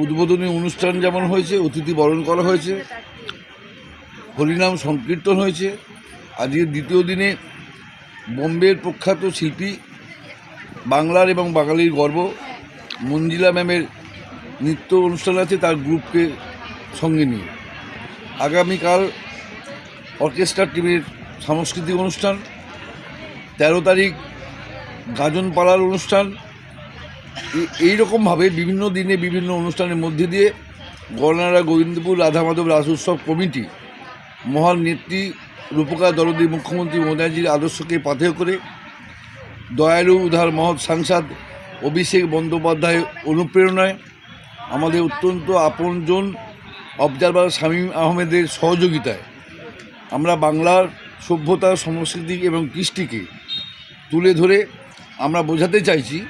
উদ্বোধনী অনুষ্ঠান যেমন হয়েছে, অতিথি বরণ করা হয়েছে হরিনাম সংকীর্তন হয়েছে। আজকের দ্বিতীয় দিনে বোম্বের প্রখ্যাত শিল্পী বাংলার এবং বাঙালির গর্ব। মঞ্জিলা ম্যামের নৃত্য অনুষ্ঠান আছে তার গ্রুপকে সঙ্গে নিয়ে। আগামীকাল অর্কেস্ট্রা টিমের সাংস্কৃতিক অনুষ্ঠান, তেরো তারিখ গাজন পাড়ার অনুষ্ঠান এ- এইরকমভাবে বিভিন্ন দিনে বিভিন্ন অনুষ্ঠানের মধ্যে দিয়ে গণনারা গোবিন্দপুর রাধা মাধব রাস উৎসব কমিটি মহান নেত্রী রূপকা দরদী মুখ্যমন্ত্রী মোদাজির আদর্শকে পাথেয় করে দয়ালু উদার মহৎ সাংসদ অভিষেক বন্দ্যোপাধ্যায় অনুপ্রেরণায় আমাদের অত্যন্ত আপনজন অবজারভার শামীম আহমেদের সহযোগিতায় আমরা বাংলার সভ্যতা, সংস্কৃতি এবং কৃষ্টিকে তুলে ধরে আমরা বোঝাতে চাইছি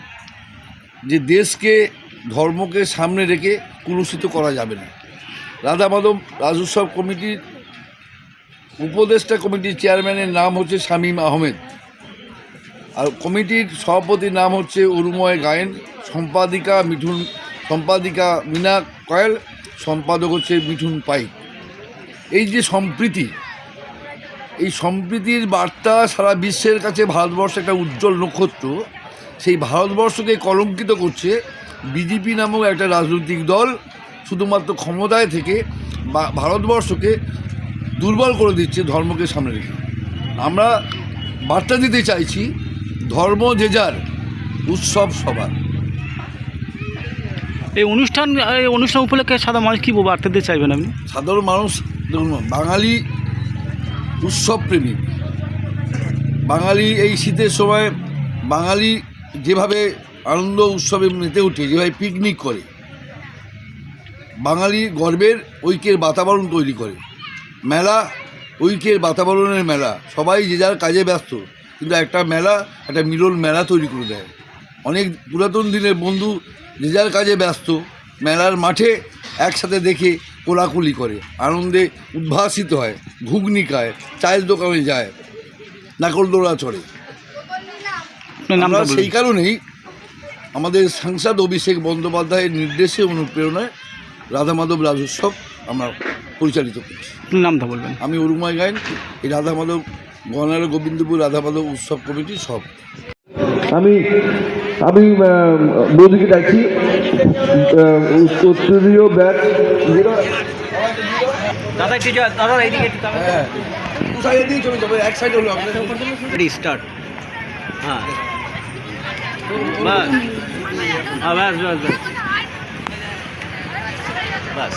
যে দেশকে, ধর্মকে সামনে রেখে কুলুষিত করা যাবে না। রাধা মাধব রাজোৎসব কমিটির উপদেষ্টা কমিটির চেয়ারম্যানের নাম হচ্ছে শামীম আহমেদ। আর কমিটির সভাপতির নাম হচ্ছে অরুময় গায়েন, সম্পাদিকা মিঠুন, সম্পাদিকা মিনা কয়েল, সম্পাদক হচ্ছে মিঠুন পাইক। এই যে সম্প্রীতি, এই সম্প্রীতির বার্তা সারা বিশ্বের কাছে ভারতবর্ষ একটা উজ্জ্বল নক্ষত্র সেই ভারতবর্ষকে কলঙ্কিত করছে বিজেপি নামক একটা রাজনৈতিক দল শুধুমাত্র ক্ষমতায় থেকে ভারতবর্ষকে দুর্বল করে দিচ্ছে ধর্মকে সামনে রেখে। আমরা বার্তা দিতে চাইছি ধর্ম যে যার উৎসব সবার। এই অনুষ্ঠান এই অনুষ্ঠান উপলক্ষে সাদা মানুষ কী বার্তা দিতে চাইবেন আপনি? সাধারণ মানুষ দেখুন বাঙালি উৎসব প্রেমী বাঙালি এই শীতের সময় বাঙালি যেভাবে আনন্দ উৎসবে মেতে উঠে, যেভাবে পিকনিক করে বাঙালি গর্বের ঐক্যের বাতাবরণ তৈরি করে। মেলা, ঐক্যের বাতাবরণের মেলা। সবাই যে যার কাজে ব্যস্ত, কিন্তু একটা মেলা, একটা মিলন মেলা তৈরি করে দেয়। অনেক পুরাতন দিনের বন্ধু যে যার কাজে ব্যস্ত, মেলার মাঠে একসাথে দেখে কোলাকুলি করে। আনন্দে উদ্ভাসিত হয়, ঘুগনি খায়, চায়ের দোকানে যায় নাকলদোড়া চড়ে। আমরা সেই কারণেই আমাদের সাংসদ অভিষেক বন্দ্যোপাধ্যায়ের নির্দেশে অনুপ্রেরণায় রাধা মাধব রাজোৎসব আমরা পরিচালিত করছি। নামটা বলবেন। আমি অরুময় গায়েন এই রাধা মাধব গণার গোবিন্দপুর রাধা মাধব উৎসব কমিটির সব আমি আমি মোদিকে ডাকছি উত্তরীয় ব্যাট দাদা একটু দাদা এইদিকে হ্যাঁ। সাইডে দিয়ে চলে যাব? এক সাইড হলো স্টার্ট হ্যাঁ। বাস। হ্যাঁ বাস বাস বাস। বাস।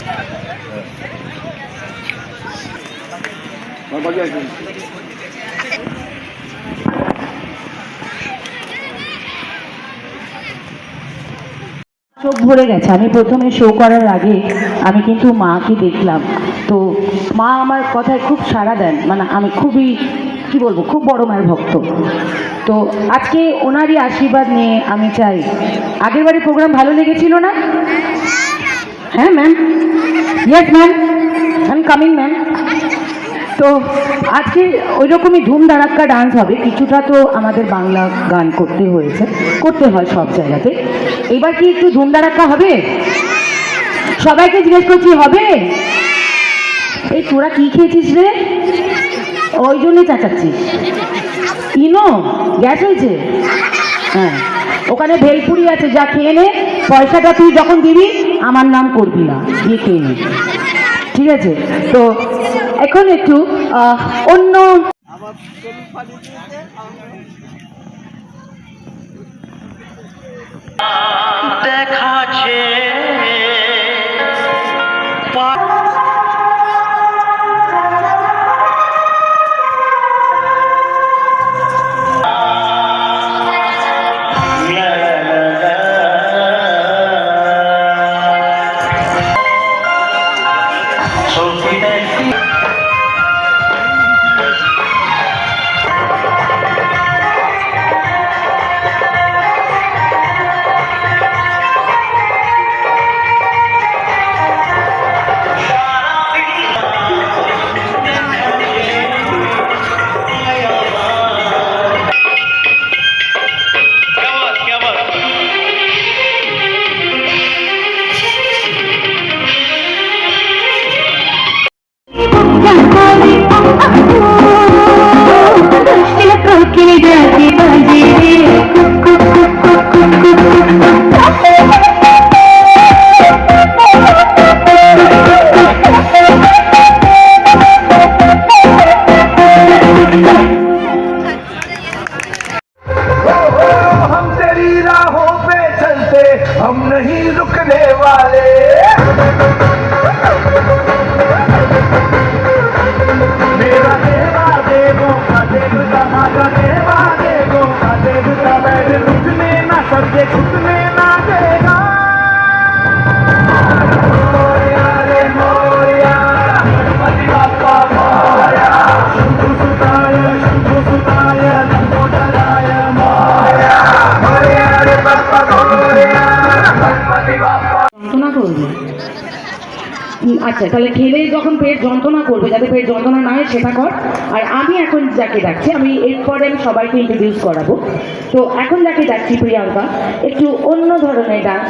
চোখ ভরে গেছে। আমি প্রথমে শো করার আগে আমি কিন্তু মাকে দেখলাম। তো মা আমার কথায় খুব সাড়া দেন। মানে আমি খুবই কি বলব, খুব বড় মায়ের ভক্ত। তো আজকে ওনারই আশীর্বাদ নিয়ে আমি চাই। আগের বারে প্রোগ্রাম ভালো লেগেছিল না? হ্যাঁ ma'am yes ma'am I am coming ma'am তো আজকে ওই রকমই ধুম ধারাক্কা ডান্স হবে। কিছুটা তো আমাদের বাংলা গান করতে হয়েছে। করতে হয় সব জায়গাতে। এবার কি একটু ধুম ধারাক্কা হবে? সবাইকে জিজ্ঞেস করছি, হবে? এই তোরা কি খেয়েছিস রে? ওই জন্যই চাচাচ্ছিস ইনো, গ্যাস হয়েছে? হ্যাঁ ওখানে ভেলপুরি আছে, যা খেয়ে নে, পয়সাটা তুই যখন দিবি, আমার নাম করবি না, গিয়ে খেয়ে নে। ঠিক আছে? তো এখন একটু অন্য দেখাছে আচ্ছা তাহলে খেলে যখন পেট যন্ত্রণা করবে, যাতে পেট যন্ত্রণা না হয়, সেটা কর। আর আমি এখন যাকে ডাকছি, আমি এরপরে আমি সবাইকে ইন্ট্রোডিউস করাবো। তো এখন যাকে ডাকছি, প্রিয়াঙ্কা, একটু অন্য ধরনের ডান্স।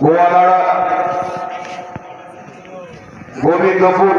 গোয়ালাড়া গোবিন্দপুর